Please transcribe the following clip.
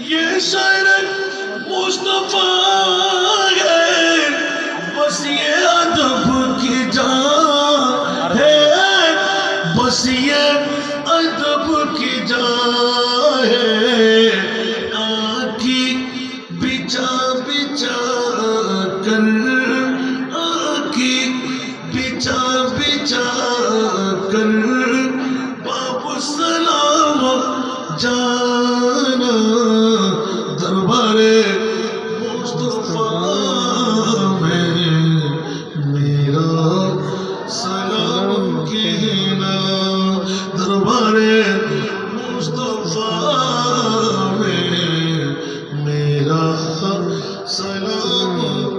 ये शरण मुस्तफ़ा है। बस ये अदब की जान है। बस ये अदब की जान है। आखी बिचा बिछा कर, आखी बाबू सलाम जा করেন মুস্তফা মেরা সালাম